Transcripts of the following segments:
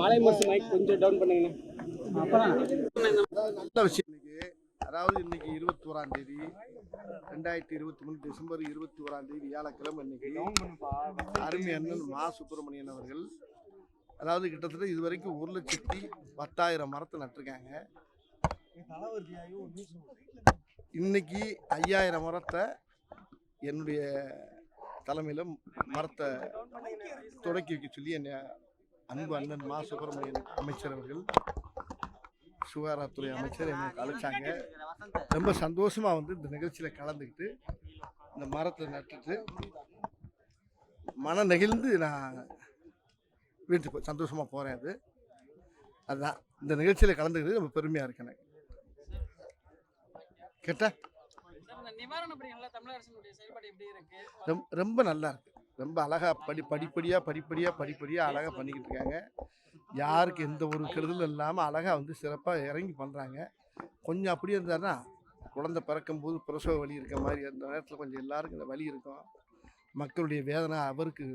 மாலை மைக் கொஞ்சம் டவுன் பண்ணுங்கண்ணா. நல்ல விஷயம் இன்னைக்கு. அதாவது இன்னைக்கு இருபத்தி ஓராம் தேதி ரெண்டாயிரத்தி இருபத்தி மூணு டிசம்பர் இருபத்தி ஓராம் தேதி வியாழக்கிழமை இன்னைக்கு. அருமை அண்ணன் மா சுப்பிரமணியன் அவர்கள். அதாவது கிட்டத்தட்ட இது வரைக்கும் ஒரு லட்சத்தி பத்தாயிரம் மரத்தை நட்டிருக்காங்க. இன்னைக்கு ஐயாயிரம் மரத்தை என்னுடைய தலைமையில் மரத்தை தொடக்கி வைக்க சொல்லி என்னை அன்பு அண்ணன் மா சுப்பிரமணியன் அமைச்சர் அவர்கள் சுகாதாரத்துறை அமைச்சர் என்னை அழைச்சாங்க. ரொம்ப சந்தோஷமாக வந்து இந்த நிகழ்ச்சியில் கலந்துக்கிட்டு இந்த மரத்தை நட்டுட்டு மன நெகிழ்ந்து நான் வீட்டுக்கு போ- சந்தோஷமா போகிறேன் அது. அதுதான் இந்த நிகழ்ச்சியில் கலந்துக்கிட்டு ரொம்ப பெருமையாக இருக்கு எனக்கு. கேட்டா? ரொம்ப நல்லா இருக்கு. ரொம்ப அழகாக படி படிப்படியாக படிப்படியாக படிப்படியாக அழகாக பண்ணிக்கிட்டு இருக்காங்க. யாருக்கு எந்த ஒரு கெடுதலும் இல்லாமல் அழகாக வந்து சிறப்பாக இறங்கி பண்ணுறாங்க கொஞ்சம் அப்படியே இருந்தாருன்னா குழந்தை பிறக்கும்போது பிரசவ வலி இருக்க மாதிரி அந்த நேரத்தில் கொஞ்சம் எல்லாருக்கும் இந்த வலி இருக்கும். மக்களுடைய வேதனை அவருக்கு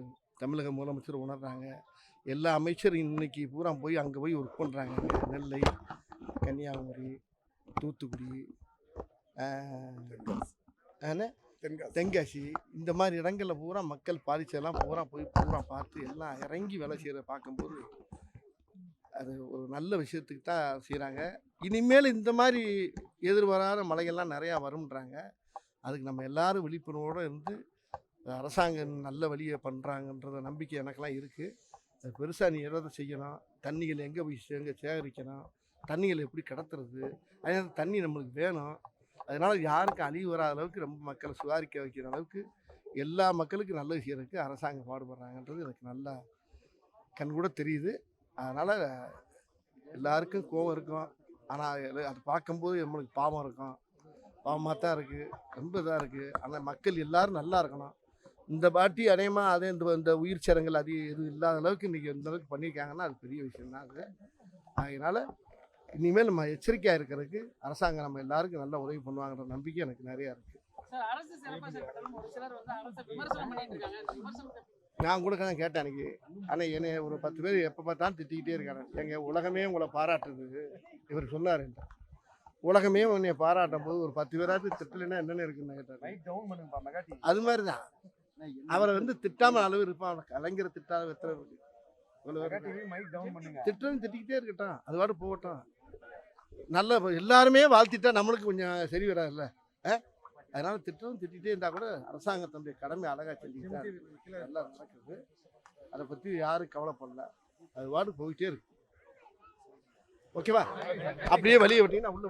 தமிழக முதலமைச்சர் உணர்றாங்க. எல்லா அமைச்சரும் இன்னைக்கு பூரா போய் அங்கே போய் ஒர்க் பண்ணுறாங்க நெல்லை கன்னியாகுமரி தூத்துக்குடி என்ன? தென்காசி. இந்த மாதிரி இடங்களில் பூரா மக்கள் பாதிச்செல்லாம் பூரா போய் பூரா பார்த்து எல்லாம் இறங்கி வேலை செய்கிறத பார்க்கும்போது அது ஒரு நல்ல விஷயத்துக்கு தான் செய்கிறாங்க இனிமேல் இந்த மாதிரி எதிர்வராத மழைகள்லாம் நிறையா வரும்ன்றாங்க. அதுக்கு நம்ம எல்லாரும் விழிப்புணர்வோடு இருந்து அரசாங்கம் நல்ல வழியை பண்ணுறாங்கன்றத நம்பிக்கை எனக்கெல்லாம் இருக்குது அது பெருசாக நீ எதை செய்யணும். தண்ணிகள் எங்கே போய் எங்கே சேகரிக்கணும்? தண்ணிகளை எப்படி கடத்துறது? அதே தண்ணி நம்மளுக்கு வேணும். அதனால் யாருக்கும் அழிவு வராத அளவுக்கு ரொம்ப மக்களை சுதாரிக்க வைக்கிற அளவுக்கு எல்லா மக்களுக்கும் நல்லது செய்யறதுக்கு அரசாங்கம் பாடுபடுறாங்கன்றது எனக்கு நல்லா கண் கூட தெரியுது. அதனால் எல்லாருக்கும் கோபம் இருக்கும். ஆனால் அது பார்க்கும்போது நம்மளுக்கு பாவம் இருக்கும். பாவமாக தான் இருக்குது ரொம்ப இதாக இருக்குது ஆனால் மக்கள் எல்லாரும் நல்லா இருக்கணும். இந்த பாட்டி அநேகமாக அதே இந்த இந்த உயிர் சேதங்கள் அது எதுவும் இல்லாத அளவுக்கு இன்றைக்கி இந்த அளவுக்கு பண்ணியிருக்காங்கன்னா அது பெரிய விஷயம் தான் அது. அதனால் இனிமேல் நம்ம எச்சரிக்கையாக இருக்கிறதுக்கு அரசாங்கம் நம்ம எல்லாருக்கும் நல்லா உதவி பண்ணுவாங்கன்ற நம்பிக்கை எனக்கு நிறையா இருக்குது சார் அரசு சிறப்பாக செயல்பட்டாலும் ஒரு சிலர் வந்து அரசை விமர்சனம் பண்ணிட்டு இருக்காங்க. இந்த விமர்சனத்தை நான் கூட தான் கேட்டேன் எனக்கு ஆனால் என்னை ஒரு பத்து பேர் எப்போ பார்த்தாலும் திட்டிக்கிட்டே இருக்காங்க. எங்கள் உலகமே உங்களை பாராட்டுது. இவர் சொன்னார் உலகமே உன்னை பாராட்டும் போது ஒரு பத்து பேராவது திட்டலைன்னா என்னென்ன இருக்குன்னு கேட்டார் அது மாதிரி தான் அவரை வந்து திட்டாம அளவு இருப்பான். கலைஞரை திட்டாத எத்தனை திட்டம் திட்டிக்கிட்டே இருக்கட்டும். அது பாட்டு போகட்டும். நல்ல எல்லாருமே வாழ்த்திட்டா நம்மளுக்கு கொஞ்சம் சரி வராதுல்ல? அஹ்? அதனால திட்டம் திட்டிகிட்டே இருந்தால் கூட அரசாங்கத்தினுடைய கடமை அழகாக செஞ்சுக்கிட்டா நல்லா நடக்குது. அதை பற்றி யாரும் கவலைப்படல. அது வாடு போயிட்டே இருக்கு. ஓகேவா? அப்படியே வழியை விட்டீங்கன்னா உள்ள